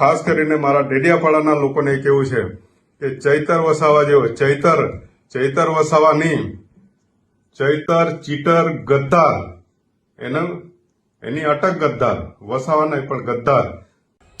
ખાસ કરીને મારા ડેડિયાપાડાના લોકોને કેવું છે કે ચૈતર વસાવા જેવો, ચૈતર ચૈતર વસાવા નહીં ચૈતર, ચીટર, ગદ્દાર, એના, એની અટક ગદ્દાર, વસાવા નહીં, પણ ગદ્દાર.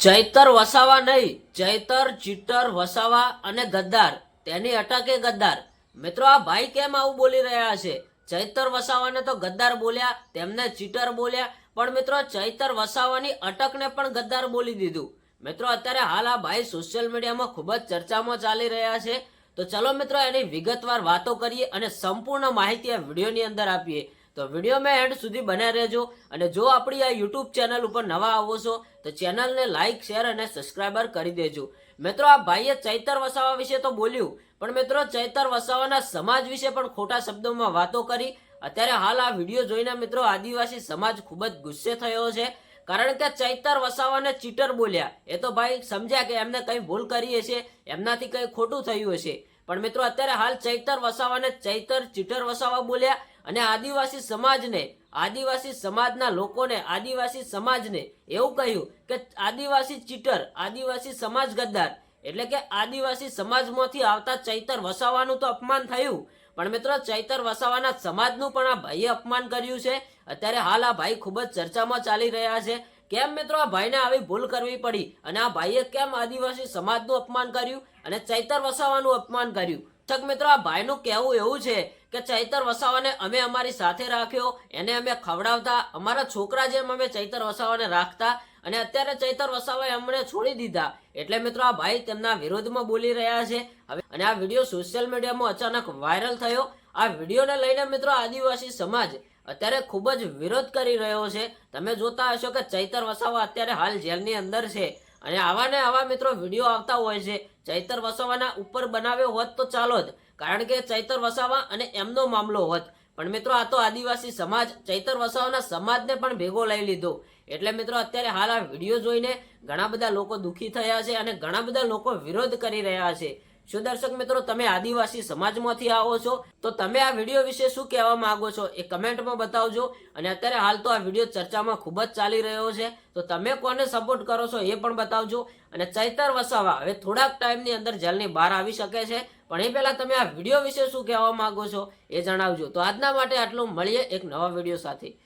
ચૈતર વસાવા નહીં, ચૈતર, ચીટર, વસાવા અને ગદ્દાર, તેની અટકે ગદ્દાર. મિત્રો, આ ભાઈ કેમ આવું બોલી રહ્યા છે? ચૈતર વસાવાને તો ગદ્દાર બોલ્યા, તેમને ચીટર બોલ્યા, પણ મિત્રો, ચૈતર વસાવાની અટકને પણ ગદ્દાર બોલી દીધું. મિત્રો, અત્યારે હાલ આ ભાઈ સોશિયલ મીડિયામાં ખૂબ જ ચર્ચામાં ચાલી રહ્યા છે. તો ચલો મિત્રો, એની વિગતવાર વાતો કરીએ અને સંપૂર્ણ માહિતી આ વિડીયોની અંદર આપીએ. તો વીડિયો મેં એન્ડ સુધી બન્યા રહેજો અને જો આપણી આ યુટ્યુબ ચેનલ ઉપર નવા આવો છો, તો ચેનલને લાઇક શેર અને સબસ્ક્રાઇબર કરી દેજો. મિત્રો, આ ભાઈએ ચૈતર વસાવા વિશે તો બોલ્યું, પણ મિત્રો, ચૈતર વસાવાના સમાજ વિશે પણ ખોટા શબ્દોમાં વાતો કરી. અત્યારે હાલ આ વીડિયો જોઈને મિત્રો, આદિવાસી સમાજ ખૂબ જ ગુસ્સે થયો છે. કારણ કે ચૈતર વસાવાને ચીટર બોલ્યા. એ તો ભાઈ સમજ્યા કે એમને કંઈ ભૂલ કરી હશે, એમનાથી કંઈ ખોટું થયું હશે. પણ મિત્રો, અત્યારે હાલ ચૈતર વસાવાને ચૈતર ચીટર વસાવા બોલ્યા અને આદિવાસી સમાજને, આદિવાસી સમાજના લોકોને, આદિવાસી સમાજને એવું કહ્યું કે આદિવાસી ચીટર, આદિવાસી સમાજ ગદ્દાર. એટલે કે આદિવાસી સમાજમાંથી આવતા ચૈતર વસાવાનું તો અપમાન થયું. પણ મિત્રો ચૈતર વસાવાના સમાજનું પણ આ ભાઈએ અપમાન કર્યું છે. અત્યારે હાલ આ ભાઈ ખૂબ જ ચર્ચામાં ચાલી રહ્યા છે. કેમ મિત્રો આ ભાઈને આવી ભૂલ કરવી પડી? અને આ ભાઈએ કેમ આદિવાસી સમાજનું અપમાન કર્યું? અને ચૈતર વસાવાનું અપમાન કર્યું? છક મિત્રો, આ ભાઈનું કહેવું એવું છે કે ચૈતર વસાવાને અમે અમારી સાથે રાખ્યો, એને અમે ખવડાવતા, અમારા છોકરા જેમ અમે ચૈતર વસાવાને રાખતા અને અત્યારે ચૈતર વસાવાએ અમને છોડી દીધા. એટલે મિત્રો આ ભાઈ તેમના વિરોધમાં બોલી રહ્યા છે. હવે અને આ વીડિયો સોશિયલ મીડિયામાં અચાનક વાયરલ થયો. આ વિડીયોને લઈને મિત્રો આદિવાસી સમાજ અત્યારે ખૂબ જ વિરોધ કરી રહ્યો છે. તમે જોતા હશો કે ચૈતર વસાવા અત્યારે હાલ જેલની અંદર છે. અને આવા ને આવા મિત્રો વીડિયો આવતા હોય છે. ચૈતર વસાવાના ઉપર બનાવ્યો હોત તો ચાલો જ. કારણ કે ચૈતર વસાવા અને એમનો મામલો હોત. પણ મિત્રો, આ તો આદિવાસી સમાજ, ચૈતર વસાવાના સમાજને પણ ભેગો લઈ લીધો. એટલે મિત્રો, અત્યારે હાલ આ વીડિયો જોઈને ઘણા બધા લોકો દુઃખી થયા છે અને ઘણા બધા લોકો વિરોધ કરી રહ્યા છે. શું દર્શક મિત્રો, તમે આદિવાસી સમાજમાંથી આવો છો? તો તમે આ વીડિયો વિશે શું કહેવા માંગો છો? એ કમેન્ટમાં બતાવજો. અને અત્યારે હાલ તો આ વીડિયો ચર્ચામાં ખૂબ જ ચાલી રહ્યો છે. તો તમે કોને સપોર્ટ કરો છો એ પણ બતાવજો. અને ચૈતર વસાવા, હવે થોડાક ટાઈમની અંદર જેલની બહાર આવી શકે છે. પણ એ પહેલા તમે આ વીડિયો વિશે શું કહેવા માંગો છો એ જણાવજો. તો આજના માટે આટલું. મળીએ એક નવા વીડિયો સાથે.